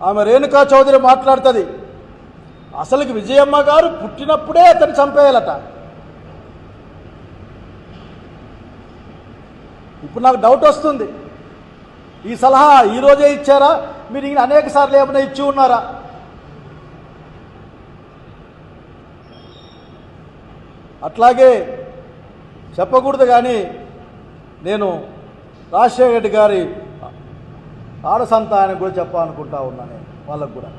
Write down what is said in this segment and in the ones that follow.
ఆమె రేణుకా చౌదరి మాట్లాడుతుంది. అసలుకి విజయమ్మ గారు పుట్టినప్పుడే అతను చంపేయాలట. ఇప్పుడు నాకు డౌట్ వస్తుంది. ఈ సలహా ఈరోజే ఇచ్చారా? మీరు ఇంకా అనేక సార్లు ఏమైనా ఇచ్చి ఉన్నారా? అట్లాగే చెప్పకూడదు కానీ నేను రాజశేఖర రెడ్డి గారి ఆడ సంతానానికి కూడా చెప్పాలనుకుంటా ఉన్నా నేను వాళ్ళకు కూడా.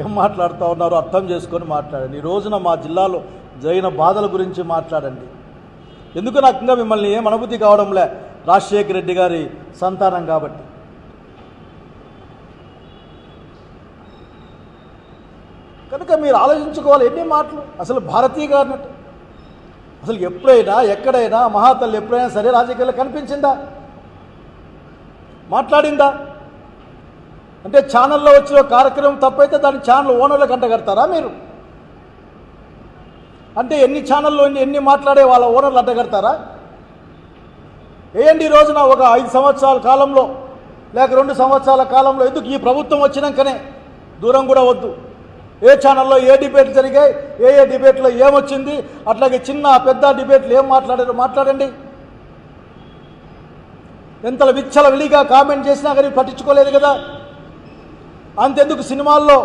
ఏం మాట్లాడుతూ ఉన్నారో అర్థం చేసుకొని మాట్లాడండి. ఈ రోజున మా జిల్లాలో జరిగిన బాధల గురించి మాట్లాడండి. ఎందుకు నాకు ఇంకా మిమ్మల్ని ఏం అనుభూతి కావడంలే రాజశేఖర రెడ్డి గారి సంతానం కాబట్టి. కనుక మీరు ఆలోచించుకోవాలి ఎన్ని మాటలు? అసలు భారతీయ గారినట్టు అసలు ఎప్పుడైనా ఎక్కడైనా మహాతల్లి ఎప్పుడైనా సరే రాజకీయాల్లో కనిపించిందా? మాట్లాడిందా? అంటే ఛానల్లో వచ్చిన కార్యక్రమం తప్పైతే దాని ఛానల్ ఓనర్లకు అంటగడతారా మీరు? అంటే ఎన్ని ఛానల్లో ఎన్ని మాట్లాడే వాళ్ళ ఓనర్లు అడ్డగడతారా ఏంటి రోజున ఒక ఐదు సంవత్సరాల కాలంలో లేక రెండు సంవత్సరాల కాలంలో ఎందుకు ఈ ప్రభుత్వం వచ్చినాకనే దూరం కూడా వద్దు. ఏ ఛానల్లో ఏ డిబేట్లు జరిగాయి ఏ ఏ డిబేట్లో ఏమొచ్చింది అట్లాగే చిన్న పెద్ద డిబేట్లు ఏం మాట్లాడారు మాట్లాడండి. ఎంతల విచ్చల విలిగా కామెంట్ చేసినా కానీ పట్టించుకోలేదు కదా. అంతెందుకు సినిమాల్లో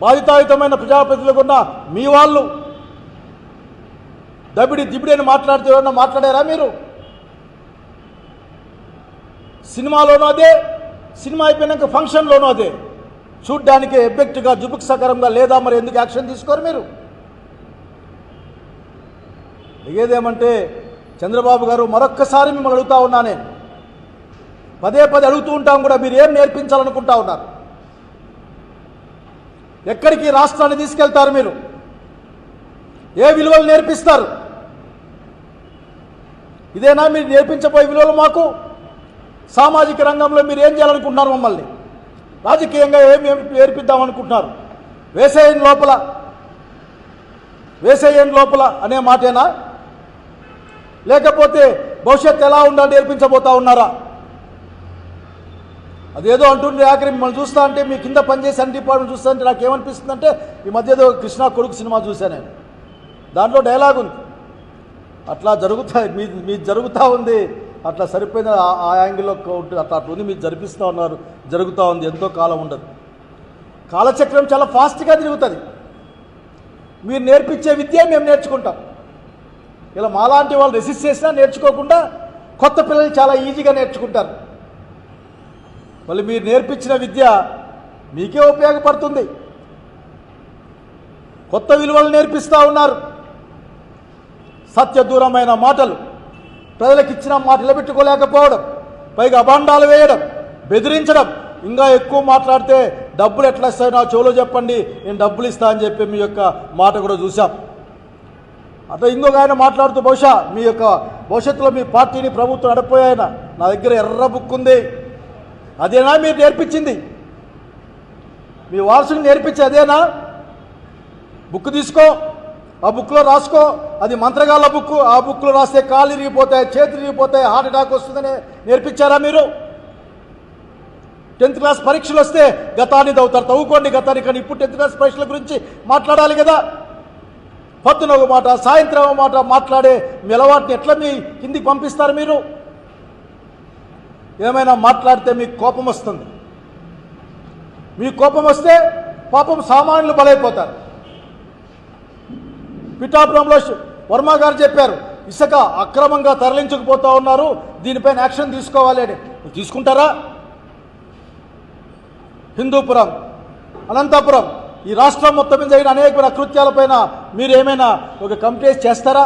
బాధితాయుతమైన ప్రజాప్రతినిధులకున్న మీ వాళ్ళు దబిడి దిబిడి అని మాట్లాడితే ఎవరన్నా మాట్లాడారా మీరు? సినిమాలోనూ అదే సినిమా అయిపోయినాక ఫంక్షన్లోనూ అదే. చూడ్డానికి ఎఫెక్ట్గా జుబుక్సకరంగా లేదా మరి ఎందుకు యాక్షన్ తీసుకోరు మీరు? ఏదేమంటే చంద్రబాబు గారు మరొక్కసారి మిమ్మల్ని అడుగుతా ఉన్నా నేను పదే పదే అడుగుతూ ఉంటాం కూడా మీరు ఏం నేర్పించాలనుకుంటా ఉన్నారు? ఎక్కడికి రాష్ట్రాన్ని తీసుకెళ్తారు మీరు? ఏ విలువలు నేర్పిస్తారు? ఇదేనా మీరు నేర్పించబోయే విలువలు మాకు? సామాజిక రంగంలో మీరు ఏం చేయాలనుకుంటున్నారు మమ్మల్ని? రాజకీయంగా ఏమి నేర్పిద్దాం అనుకుంటున్నారు వేసేయని లోపల వేసేయని లోపల అనే మాటేనా? లేకపోతే భవిష్యత్తు ఎలా ఉండాలి నేర్పించబోతా ఉన్నారా? అదేదో అంటుండే ఆఖరి మిమ్మల్ని చూస్తా అంటే మీ కింద పనిచేసే అన్ని డిపార్ట్మెంట్ చూస్తా అంటే నాకు ఏమనిపిస్తుందంటే ఈ మధ్య ఏదో కృష్ణ కొడుకు సినిమా చూశాను నేను. దాంట్లో డైలాగ్ ఉంది. అట్లా జరుగుతా మీ మీ జరుగుతూ ఉంది. అట్లా సరిపోయిన ఆ- ఆ యాంగిల్లో ఉంటుంది అట్లా అట్లా ఉంది మీరు జరిపిస్తూ ఉన్నారు జరుగుతూ ఉంది ఎంతో కాలం ఉండదు. కాలచక్రం చాలా ఫాస్ట్గా తిరుగుతుంది. మీరు నేర్పించే విద్య మేము నేర్చుకుంటాం. ఇలా మాలాంటి వాళ్ళు రెసిస్ట్ చేసినా నేర్చుకోకుండా కొత్త పిల్లలు చాలా ఈజీగా నేర్చుకుంటారు. మళ్ళీ మీరు నేర్పించిన విద్య మీకే ఉపయోగపడుతుంది. కొత్త విలువలు నేర్పిస్తూ ఉన్నారు. సత్య దూరమైన మాటలు ప్రజలకు ఇచ్చిన మాట నిలబెట్టుకోలేకపోవడం పైగా అభాండాలు వేయడం బెదిరించడం ఇంకా ఎక్కువ మాట్లాడితే డబ్బులు ఎట్లా ఇస్తాయో నా చెవులో చెప్పండి నేను డబ్బులు ఇస్తా అని చెప్పి మీ యొక్క మాట కూడా చూసాం అట్లా ఇంకొక ఆయన మాట్లాడుతూ బహుశా మీ యొక్క భవిష్యత్తులో మీ పార్టీని ప్రభుత్వం నడిపోయాయన నా దగ్గర ఎర్ర బుక్ ఉంది. అదేనా మీరు నేర్పించింది? మీ వారసుని నేర్పించి అదేనా? బుక్ తీసుకో ఆ బుక్లో రాసుకో. అది మంత్రగాళ్ళ బుక్ ఆ బుక్లో రాస్తే కాళ్ళు ఇరిగిపోతాయి చేతులు ఇరిగిపోతాయి హార్ట్ అటాక్ వస్తుందని నేర్పించారా మీరు? టెన్త్ క్లాస్ పరీక్షలు వస్తే గతాన్ని తవ్వుతారు. తవ్వుకోండి గతాన్ని కానీ ఇప్పుడు టెన్త్ క్లాస్ పరీక్షల గురించి మాట్లాడాలి కదా. పొద్దున ఒక మాట సాయంత్రం ఒక మాట మాట్లాడే మీ అలవాటుని ఎట్లా మీ కిందికి పంపిస్తారు మీరు? ఏమైనా మాట్లాడితే మీకు కోపం వస్తుంది. మీ కోపం వస్తే పాపం సామాన్యులు బలైపోతారు. పిఠాపురంలో వర్మ గారు చెప్పారు ఇసుక అక్రమంగా తరలించకపోతా ఉన్నారు దీనిపైన యాక్షన్ తీసుకోవాలి అని. తీసుకుంటారా? హిందూపురం అనంతపురం ఈ రాష్ట్రం మొత్తం మీద జరిగిన అనేకమైన అకృత్యాలపైన మీరు ఏమైనా ఒక కంప్లైంట్ చేస్తారా?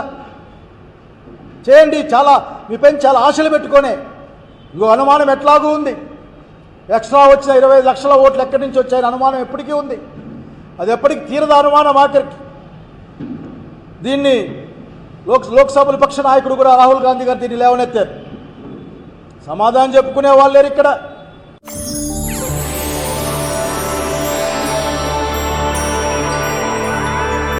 చేయండి చాలా మీపైన చాలా ఆశలు పెట్టుకొని ఇగో అనుమానం ఎట్లాగూ ఉంది? ఎక్స్ట్రా వచ్చిన ఇరవై లక్షల ఓట్లు ఎక్కడి నుంచి వచ్చాయని అనుమానం ఎప్పటికీ ఉంది. అది ఎప్పటికీ తీరద అనుమానం ఆఖరికి. దీన్ని లోక్ లోక్సభ విపక్ష నాయకుడు కూడా రాహుల్ గాంధీ గారు దీన్ని లేవనెత్తారు. సమాధానం చెప్పుకునే వాళ్ళు లేరు ఇక్కడ.